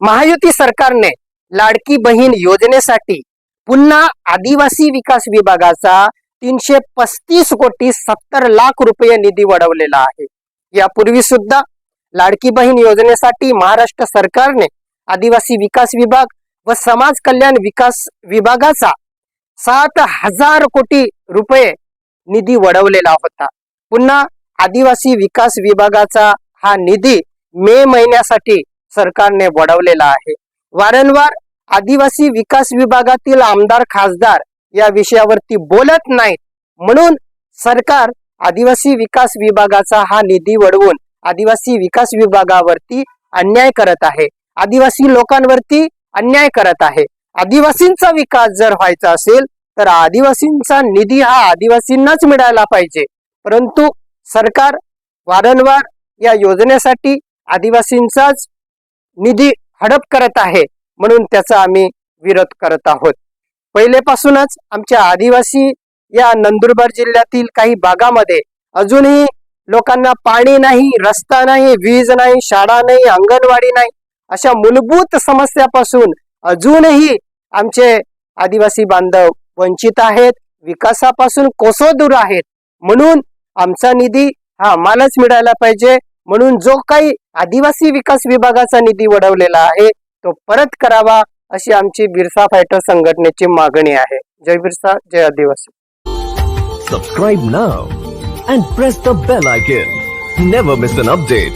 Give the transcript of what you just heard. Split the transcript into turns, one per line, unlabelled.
महायुती सरकारने लाडकी बहीण योजनेसाठी पुन्हा आदिवासी विकास विभागाचा तीनशे पस्तीस कोटी सत्तर लाख रुपये निधी वळवलेला आहे. यापूर्वी सुद्धा लाडकी बहीण योजनेसाठी महाराष्ट्र सरकारने आदिवासी विकास विभाग व समाज कल्याण विकास विभागाचा सात हजार कोटी रुपये निधी वळवलेला होता. पुन्हा आदिवासी विकास विभागाचा हा निधी मे महिन्यासाठी सरकारने वळवलेला आहे. वारंवार आदिवासी विकास विभागातील आमदार खासदार या विषयावरती बोलत नाहीत. म्हणून सरकार आदिवासी विकास विभागाचा हा निधी वळवून आदिवासी विकास विभागावरती अन्याय करत आहे. आदिवासी लोकांवरती अन्याय करत आहे. आदिवासींचा विकास जर व्हायचा असेल तर आदिवासींचा निधी हा आदिवासींनाच मिळायला पाहिजे. परंतु सरकार वारंवार या योजनेसाठी आदिवासींचाच निधी हडप करत आहे म्हणून त्याचा आम्ही विरोध करत आहोत. पहिलेपासूनच आमच्या आदिवासी या नंदुरबार जिल्ह्यातील काही भागामध्ये अजूनही लोकांना पाणी नाही रस्ता नाही वीज नाही शाळा नाही अंगणवाडी नाही अशा मूलभूत समस्यापासून अजूनही आमचे आदिवासी बांधव वंचित आहेत विकासापासून कोसो दूर आहेत. म्हणून आमचा निधी हा आम्हालाच मिळायला पाहिजे. म्हणून जो काही आदिवासी विकास विभागाचा निधी वडवलेला आहे तो परत करावा अशी आमची बिरसा फायटर संघटनेची मागणी आहे. जय बिरसा जय आदिवासी.
Subscribe now and press the bell icon never miss an update